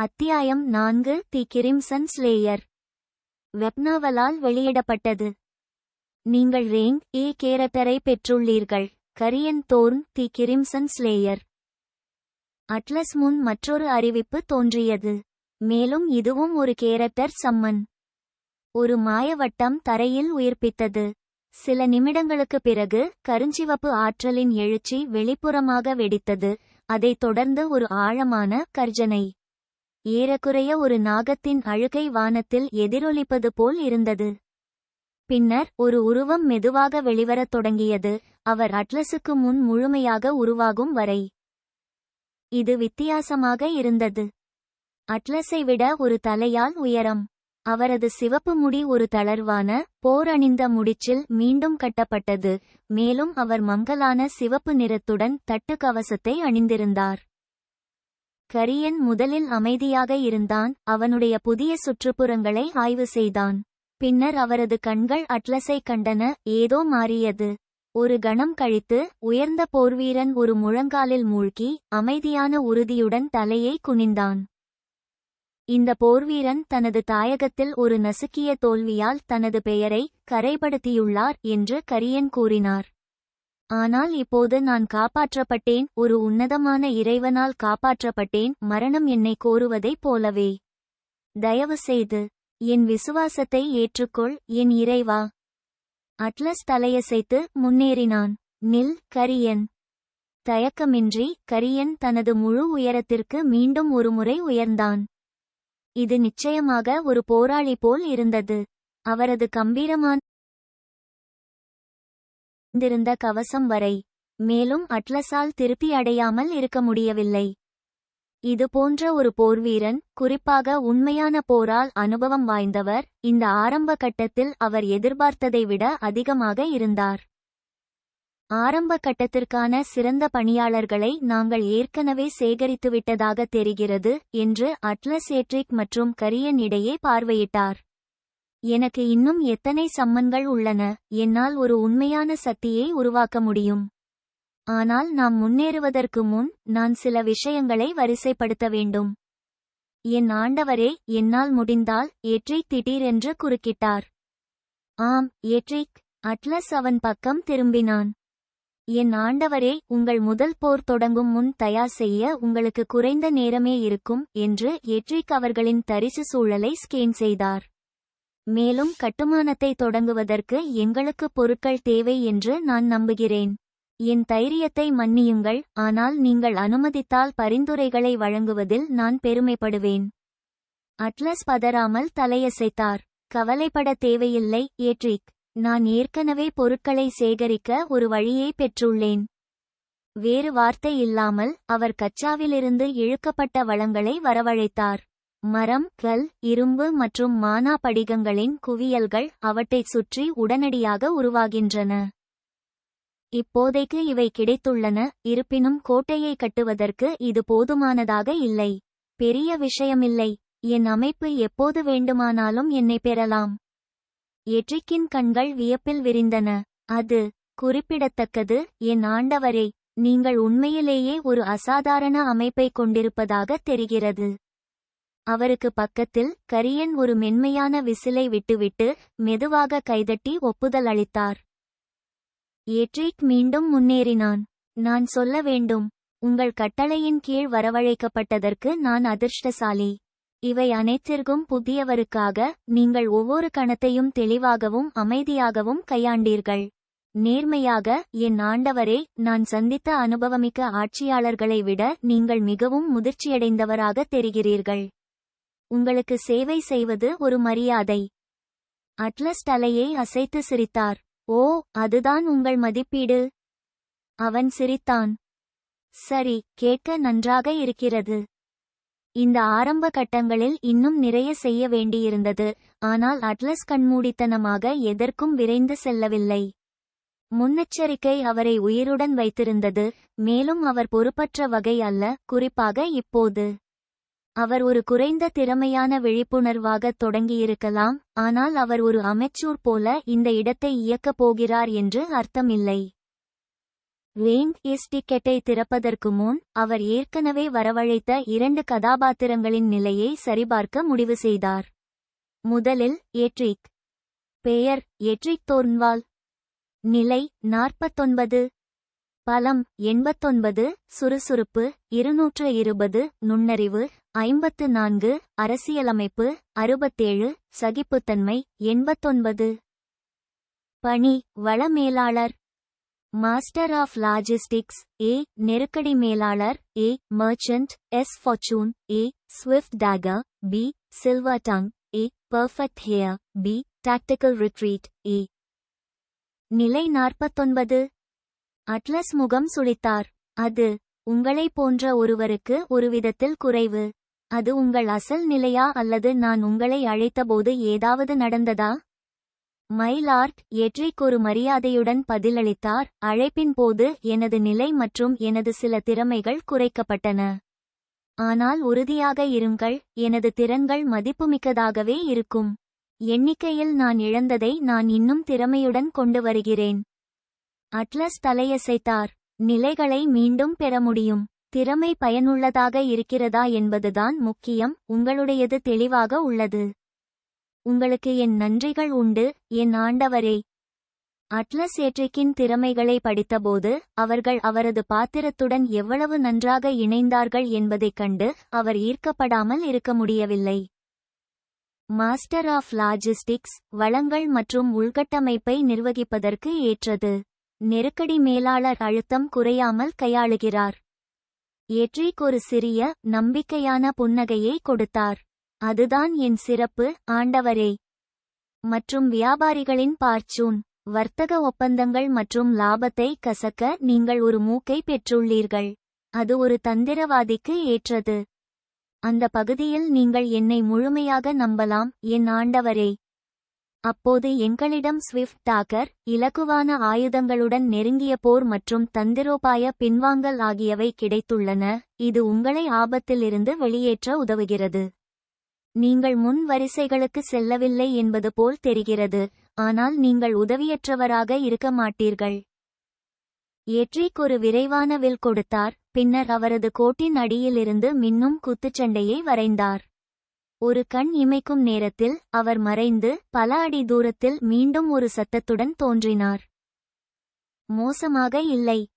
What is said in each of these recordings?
அத்தியாயம் நான்கு தி crimson slayer. வெப்னாவலால் வெளியிடப்பட்டது. நீங்கள் ரேங்க் ஏ கேரக்டரை பெற்றுள்ளீர்கள். Carian Thorne the crimson slayer. Atlas முன் மற்றொரு அறிவிப்பு தோன்றியது. மேலும் இதுவும் ஒரு கேரக்டர் சம்மன். ஒரு மாயவட்டம் தரையில் உயிர்ப்பித்தது. சில நிமிடங்களுக்குப் பிறகு கருஞ்சிவப்பு ஆற்றலின் எழுச்சி வெளிப்புறமாக வெடித்தது. அதைத் தொடர்ந்து ஒரு ஆழமான கர்ஜனை. ஏறக்குறைய ஒரு நாகத்தின் அழுகை வானத்தில் எதிரொலிப்பது போல் இருந்தது. பின்னர் ஒரு உருவம் மெதுவாக வெளிவரத் தொடங்கியது. அவர் அட்லஸுக்கு முன் முழுமையாக உருவாகும் வரை இது வித்தியாசமாக இருந்தது. அட்லஸை விட ஒரு தலையால் உயரம். அவரது சிவப்பு முடி ஒரு தளர்வான போர் அணிந்த முடிச்சில் மீண்டும் கட்டப்பட்டது. மேலும் அவர் மங்கலான சிவப்பு நிறத்துடன் தட்டு கவசத்தை அணிந்திருந்தார். கரியன் முதலில் அமைதியாக இருந்தான் அவனுடைய புதிய சுற்றுப்புறங்களை ஆய்வு செய்தான். பின்னர் அவரது கண்கள் அட்லஸை கண்டன ஏதோ மாறியது. ஒரு கணம் கழித்து உயர்ந்த போர்வீரன் ஒரு முழங்காலில் மூழ்கி அமைதியான உறுதியுடன் தலையை குனிந்தான். இந்த போர்வீரன் தனது தாயகத்தில் ஒரு நசுக்கிய தோல்வியால் தனது பெயரை கரைபடுத்தியுள்ளார் என்று கரியன் கூறினார். ஆனால் இப்போது நான் காப்பாற்றப்பட்டேன் ஒரு உன்னதமான இறைவனால் காப்பாற்றப்பட்டேன் மரணம் என்னை கோருவதைப் போலவே. தயவு செய்து என் விசுவாசத்தை ஏற்றுக்கொள் என் இறைவா. அட்லஸ் தலையசைத்து முன்னேறினான். நில் கரியன். தயக்கமின்றி கரியன் தனது முழு உயரத்திற்கு மீண்டும் ஒருமுறை உயர்ந்தான். இது நிச்சயமாக ஒரு போராளி போல் இருந்தது. அவரது கம்பீரமான அணிந்திருந்த கவசம் வரை. மேலும் அட்லஸால் திருப்பி அடையாமல் இருக்க முடியவில்லை. இது போன்ற ஒரு போர்வீரன் குறிப்பாக உண்மையான போரால் அனுபவம் வாய்ந்தவர் இந்த ஆரம்ப கட்டத்தில் அவர் எதிர்பார்த்ததை விட அதிகமாக இருந்தார். ஆரம்ப கட்டத்திற்கான சிறந்த பணியாளர்களை நாங்கள் ஏற்கனவே சேகரித்துவிட்டதாக தெரிகிறது என்று அட்லஸ் ஏட்ரிக் மற்றும் கரியன் இடையே பார்வையிட்டார். எனக்கு இன்னும் எத்தனை சம்மன்கள் உள்ளன? என்னால் ஒரு உண்மையான சக்தியை உருவாக்க முடியும். ஆனால் நாம் முன்னேறுவதற்கு முன் நான் சில விஷயங்களை வரிசைப்படுத்த வேண்டும். என் ஆண்டவரே என்னால் முடிந்தால் ஏற்றிக் திடீரென்று குறுக்கிட்டார். ஆம் ஏற்றிக் அட்லஸ் அவன் பக்கம் திரும்பினான். என் ஆண்டவரே உங்கள் முதல் போர் தொடங்கும் முன் தயார் செய்ய உங்களுக்கு குறைந்த நேரமே இருக்கும் என்று ஏற்றிக் அவர்களின் தரிசு சூழலை ஸ்கேன் செய்தார். மேலும் கட்டுமானத்தை தொடங்குவதற்கு எங்களுக்கு பொருட்கள் தேவை என்று நான் நம்புகிறேன். என் தைரியத்தை மன்னியுங்கள் ஆனால் நீங்கள் அனுமதித்தால் பரிந்துரைகளை வழங்குவதில் நான் பெருமைப்படுவேன். அட்லஸ் பதறாமல் தலையசைத்தார். கவலைப்பட தேவையில்லை ஏட்ரிக். நான் ஏற்கனவே பொருட்களை சேகரிக்க ஒரு வழியை பெற்றுள்ளேன். வேறு வார்த்தை இல்லாமல் அவர் கச்சாவிலிருந்து இழுக்கப்பட்ட வளங்களை வரவழைத்தார். மரம் கல் இரும்பு மற்றும் மானா படிகங்களின் குவியல்கள் அவற்றைச் சுற்றி உடனடியாக உருவாகின்றன. இப்போதைக்கு இவை கிடைத்துள்ளன இருப்பினும் கோட்டையை கட்டுவதற்கு இது போதுமானதாக இல்லை. பெரிய விஷயமில்லை என் அமைப்பு எப்போது வேண்டுமானாலும் என்னை பெறலாம். எட்ரிக்கின் கண்கள் வியப்பில் விரிந்தன. அது குறிப்பிடத்தக்கது என் ஆண்டவரே நீங்கள் உண்மையிலேயே ஒரு அசாதாரண அமைப்பை கொண்டிருப்பதாக தெரிகிறது. அவருக்கு பக்கத்தில் கரியன் ஒரு மென்மையான விசிலை விட்டுவிட்டு மெதுவாக கைதட்டி ஒப்புதல் அளித்தார். ஏட்ரிக் மீண்டும் முன்னேறினான். நான் சொல்ல வேண்டும் உங்கள் கட்டளையின் கீழ் வரவழைக்கப்பட்டதற்கு நான் அதிர்ஷ்டசாலி. இவை அனைத்திற்கும் புதியவருக்காக நீங்கள் ஒவ்வொரு கணத்தையும் தெளிவாகவும் அமைதியாகவும் கையாண்டீர்கள். நேர்மையாக என் ஆண்டவரே நான் சந்தித்த அனுபவமிக்க ஆட்சியாளர்களை விட நீங்கள் மிகவும் முதிர்ச்சியடைந்தவராக தெரிகிறீர்கள். உங்களுக்கு சேவை செய்வது ஒரு மரியாதை. அட்லஸ் தலையை அசைத்து சிரித்தார். ஓ அதுதான் உங்கள் மதிப்பீடு? அவன் சிரித்தான். சரி கேட்க நன்றாக இருக்கிறது. இந்த ஆரம்ப கட்டங்களில் இன்னும் நிறைய செய்ய வேண்டியிருந்தது. ஆனால் அட்லஸ் கண்மூடித்தனமாக எதற்கும் விரைந்து செல்லவில்லை. முன்னெச்சரிக்கை அவரை உயிருடன் வைத்திருந்தது. மேலும் அவர் பொறுப்பற்ற வகை அல்ல குறிப்பாக இப்போது. அவர் ஒரு குறைந்த திறமையான விழிப்புணர்வாக தொடங்கியிருக்கலாம் ஆனால் அவர் ஒரு அமைச்சூர் போல இந்த இடத்தை இயக்கப் போகிறார் என்று அர்த்தமில்லை. வேங் இஸ் டிக்கெட்டை திறப்பதற்கு முன் அவர் ஏற்கனவே வரவழைத்த இரண்டு கதாபாத்திரங்களின் நிலையை சரிபார்க்க முடிவு செய்தார். முதலில் எட்ரிக் பெயர் எட்ரிக் தோர்ன்வால். நிலை நாற்பத்தொன்பது. பலம் எண்பத்தொன்பது சுறுசுறுப்பு இருநூற்று இருபது நுண்ணறிவு ஐம்பத்து நான்கு அரசியலமைப்பு அறுபத்தேழு சகிப்புத்தன்மை எண்பத்தொன்பது. பணி வள மேலாளர் மாஸ்டர் ஆஃப் லாஜிஸ்டிக்ஸ் ஏ நெருக்கடி மேலாளர் A merchant's fortune A swift dagger B silver tongue A perfect heir B tactical retreat A. நிலை நாற்பத்தொன்பது. அட்லஸ் முகம் சுளித்தார். அது உங்களை போன்ற ஒருவருக்கு ஒரு விதத்தில் குறைவு. அது உங்கள் அசல் நிலையா அல்லது நான் உங்களை அழைத்தபோது ஏதாவது நடந்ததா? மைலார்ட் எட்ரிக் ஒரு மரியாதையுடன் பதிலளித்தார். அழைப்பின் போது எனது நிலை மற்றும் எனது சில திறமைகள் குறைக்கப்பட்டன. ஆனால் உறுதியாக இருங்கள். எனது திறன்கள் மதிப்புமிக்கதாகவே இருக்கும். எண்ணிக்கையில் நான் இழந்ததை நான் இன்னும் திறமையுடன் கொண்டு வருகிறேன். அட்லஸ் தலையசைத்தார். நிலைகளை மீண்டும் பெற முடியும். திறமை பயனுள்ளதாக இருக்கிறதா என்பதுதான் முக்கியம். உங்களுடையது தெளிவாக உள்ளது. உங்களுக்கு என் நன்றிகள் உண்டு. என் ஆண்டவரே. அட்லஸ் ஏற்றிக்கின் திறமைகளை படித்தபோது அவர்கள் அவரது பாத்திரத்துடன் எவ்வளவு நன்றாக இணைந்தார்கள் என்பதைக் கண்டு அவர் ஈர்க்கப்படாமல் இருக்க முடியவில்லை. மாஸ்டர் ஆஃப் லாஜிஸ்டிக்ஸ் வளங்கள் மற்றும் உள்கட்டமைப்பை நிர்வகிப்பதற்கு ஏற்றது. நெருக்கடி மேலாளர் அழுத்தம் குறையாமல் கையாளுகிறார். எட்ரிக் ஒரு சிறிய நம்பிக்கையான புன்னகையை கொடுத்தார். அதுதான் என் சிறப்பு ஆண்டவரே. மற்றும் வியாபாரிகளின் பார்ச்சூன். வர்த்தக ஒப்பந்தங்கள் மற்றும் லாபத்தை கசக்க நீங்கள் ஒரு மூக்கை பெற்றுள்ளீர்கள். அது ஒரு தந்திரவாதிக்கு ஏற்றது. அந்த பகுதியில் நீங்கள் என்னை முழுமையாக நம்பலாம் என் ஆண்டவரே. அப்போது எங்களிடம் ஸ்விஃப்ட் டாக்கர் இலகுவான ஆயுதங்களுடன் நெருங்கிய போர் மற்றும் தந்திரோபாய பின்வாங்கல் ஆகியவை கிடைத்துள்ளன. இது உங்களை ஆபத்திலிருந்து வெளியேற்ற உதவுகிறது. நீங்கள் முன் வரிசைகளுக்கு செல்லவில்லை என்பது போல் தெரிகிறது. ஆனால் நீங்கள் உதவியற்றவராக இருக்க மாட்டீர்கள். எட்ரிக் ஒரு விரைவான வில் கொடுத்தார். பின்னர் அவரது கோட்டின் அடியிலிருந்து மின்னும் குத்துச்சண்டையை வரைந்தார். ஒரு கண் இமைக்கும் நேரத்தில் அவர் மறைந்து பல அடி தூரத்தில் மீண்டும் ஒரு சத்தத்துடன் தோன்றினார். மோசமாக இல்லை.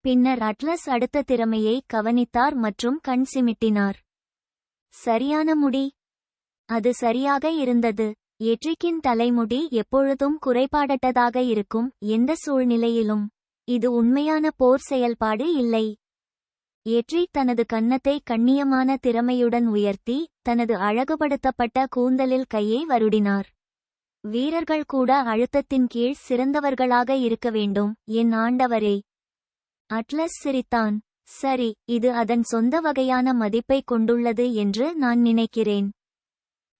பின்னர் அட்லஸ் அடுத்த திறமையை கவனித்தார் மற்றும் கண் சிமிட்டினார். சரியான முடி. அது சரியாக இருந்தது. எட்ரிக்கின் தலைமுடி எப்பொழுதும் குறைபாடற்றதாக இருக்கும். எந்த சூழ்நிலையிலும். இது உண்மையான போர் செயல்பாடு இல்லை. எட்ரி தனது கன்னத்தை கண்ணியமான திறமையுடன் உயர்த்தி தனது அழகுபடுத்தப்பட்ட கூந்தலில் கையை வருடினார். வீரர்கள் கூட அழுத்தத்தின் கீழ் சிறந்தவர்களாக இருக்க வேண்டும். என் ஆண்டவரே. அட்லஸ் சிரித்தான். சரி இது அதன் சொந்த வகையான மதிப்பை கொண்டுள்ளது என்று நான் நினைக்கிறேன்.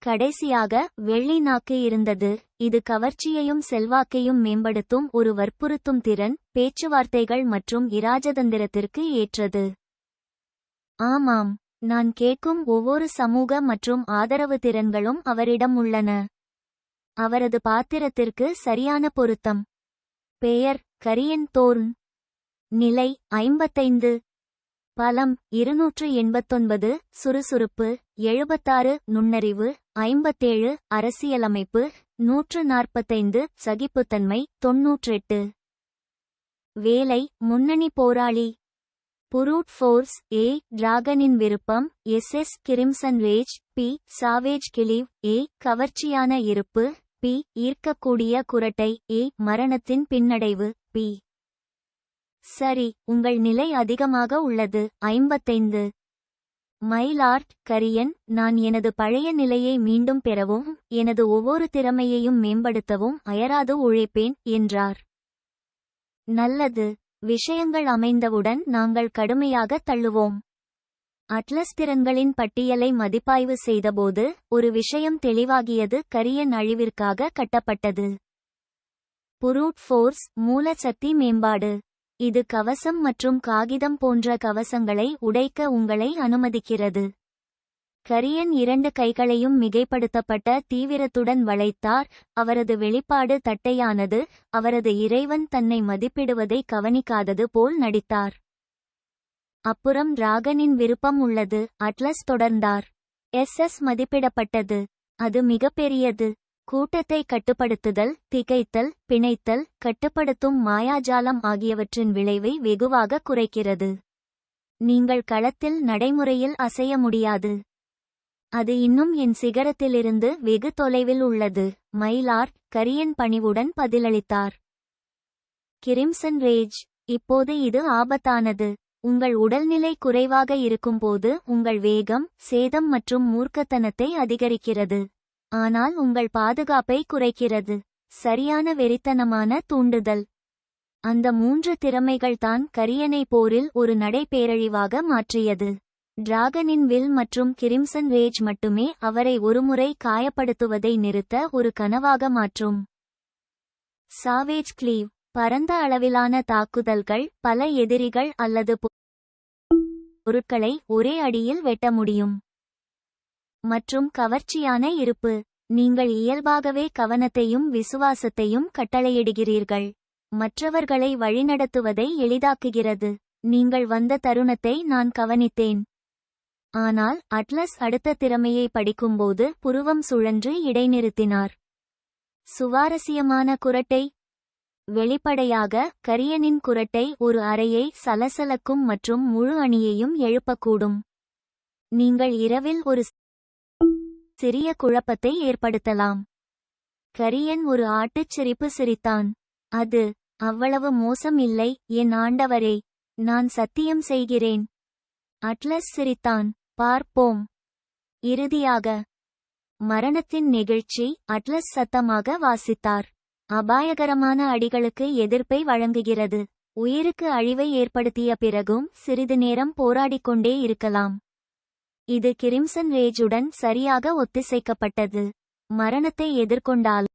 கடைசியாக வெள்ளி நாக்கு இருந்தது. இது கவர்ச்சியையும் செல்வாக்கையும் மேம்படுத்தும் ஒரு வற்புறுத்தும் திறன் பேச்சுவார்த்தைகள் மற்றும் இராஜதந்திரத்திற்கு ஏற்றது. ஆமாம் நான் கேட்கும் ஒவ்வொரு சமூக மற்றும் ஆதரவு திறன்களும் அவரிடம் உள்ளன. அவரது பாத்திரத்திற்கு சரியான பொருத்தம். பெயர் கரியன் தோர்ன். நிலை ஐம்பத்தைந்து. பலம் இருநூற்று எண்பத்தொன்பது சுறுசுறுப்பு எழுபத்தாறு நுண்ணறிவு ஐம்பத்தேழு அரசியலமைப்பு நூற்று நாற்பத்தைந்து சகிப்புத்தன்மை தொன்னூற்றெட்டு. வேலை முன்னணி போராளி. புரூட் ஃபோர்ஸ் ஏ டிராகனின் விருப்பம் S S crimson rage B savage cleave A கவர்ச்சியான இருப்பு பி ஈர்க்கக்கூடிய குரட்டை ஏ மரணத்தின் பின்னடைவு பி சரி உங்கள் நிலை அதிகமாக உள்ளது. ஐம்பத்தைந்து. மைலார்ட் கரியன் நான் எனது பழைய நிலையை மீண்டும் பெறவும் எனது ஒவ்வொரு திறமையையும் மேம்படுத்தவும் அயராது உழைப்பேன் என்றார். நல்லது. விஷயங்கள் அமைந்தவுடன் நாங்கள் கடுமையாக தள்ளுவோம். அட்லஸ் திறன்களின் பட்டியலை மதிப்பாய்வு செய்தபோது ஒரு விஷயம் தெளிவாகியது கரியன் நழிவிற்காக கட்டப்பட்டது. புரூட் ஃபோர்ஸ் மூலசக்தி மேம்பாடு. இது கவசம் மற்றும் காகிதம் போன்ற கவசங்களை உடைக்க உங்களை அனுமதிக்கிறது. கரியன் இரண்டு கைகளையும் மிகைப்படுத்தப்பட்ட தீவிரத்துடன் வளைத்தார். அவரது வெளிப்பாடு தட்டையானது. அவரது இறைவன் தன்னை மதிப்பிடுவதை கவனிக்காதது போல் நடித்தார். அப்புறம் ராகனின் விருப்பம் உள்ளது. அட்லஸ் தொடர்ந்தார். எஸ் எஸ் மதிப்பிடப்பட்டது. அது மிகப்பெரியது. கூட்டத்தை கட்டுப்படுத்துதல் திகைத்தல் பிணைத்தல் கட்டுப்படுத்தும் மாயாஜாலம் ஆகியவற்றின் விளைவை வெகுவாக குறைக்கிறது. நீங்கள் களத்தில் நடைமுறையில் அசைய முடியாது. அது இன்னும் என் சிகரத்திலிருந்து வெகு தொலைவில் உள்ளது. மயிலார் கரியன் பணிவுடன் பதிலளித்தார். கிரிம்சன் ரேஜ் இப்போது இது ஆபத்தானது. உங்கள் உடல்நிலை குறைவாக இருக்கும்போது உங்கள் வேகம் சேதம் மற்றும் மூர்க்கத்தனத்தை அதிகரிக்கிறது. ஆனால் உங்கள் பாதுகாப்பை குறைக்கிறது. சரியான வெறித்தனமான தூண்டுதல். அந்த மூன்று திறமைகள்தான் கரியனை போரில் ஒரு நடைபேரழிவாக மாற்றியது. டிராகனின் வில் மற்றும் கிரிம்சன் ரேஜ் மட்டுமே அவரை ஒருமுறை காயப்படுத்துவதை நிறுத்த ஒரு கனவாக மாற்றும். சாவேஜ் கிளீவ் பரந்த அளவிலான தாக்குதல்கள் பல எதிரிகள் அல்லது பொருட்களை ஒரே அடியில் வெட்ட முடியும். மற்றும் கவர்ச்சியான இருப்பு நீங்கள் இயல்பாகவே கவனத்தையும் விசுவாசத்தையும் கட்டளையிடுகிறீர்கள். மற்றவர்களை வழிநடத்துவதை எளிதாக்குகிறது. நீங்கள் வந்த தருணத்தை நான் கவனித்தேன். ஆனால் அட்லஸ் அடுத்த திறமையை படிக்கும்போது புருவம் சுழன்று இடைநிறுத்தினார். சுவாரஸ்யமான குரட்டை. வெளிப்படையாக கரியனின் குரட்டை ஒரு அறையை சலசலக்கும் மற்றும் முழு அணியையும் எழுப்பக்கூடும். நீங்கள் இரவில் ஒரு சிறிய குழப்பத்தை ஏற்படுத்தலாம். கரியன் ஒரு ஆட்டுச் சிரிப்பு சிரித்தான். அது அவ்வளவு மோசம் இல்லை என் ஆண்டவரே நான் சத்தியம் செய்கிறேன். அட்லஸ் சிரித்தான். பார்ப்போம். இறுதியாக மரணத்தின் நெகிழ்ச்சி அட்லஸ் சத்தமாக வாசித்தார். அபாயகரமான அடிகளுக்கு எதிர்ப்பை வழங்குகிறது. உயிருக்கு அழிவை ஏற்படுத்திய பிறகும் சிறிது நேரம் போராடிக் கொண்டே இருக்கலாம். இது கிரிம்சன் ரேஜுடன் சரியாக ஒத்திசைக்கப்பட்டது. மரணத்தை எதிர்கொண்டால்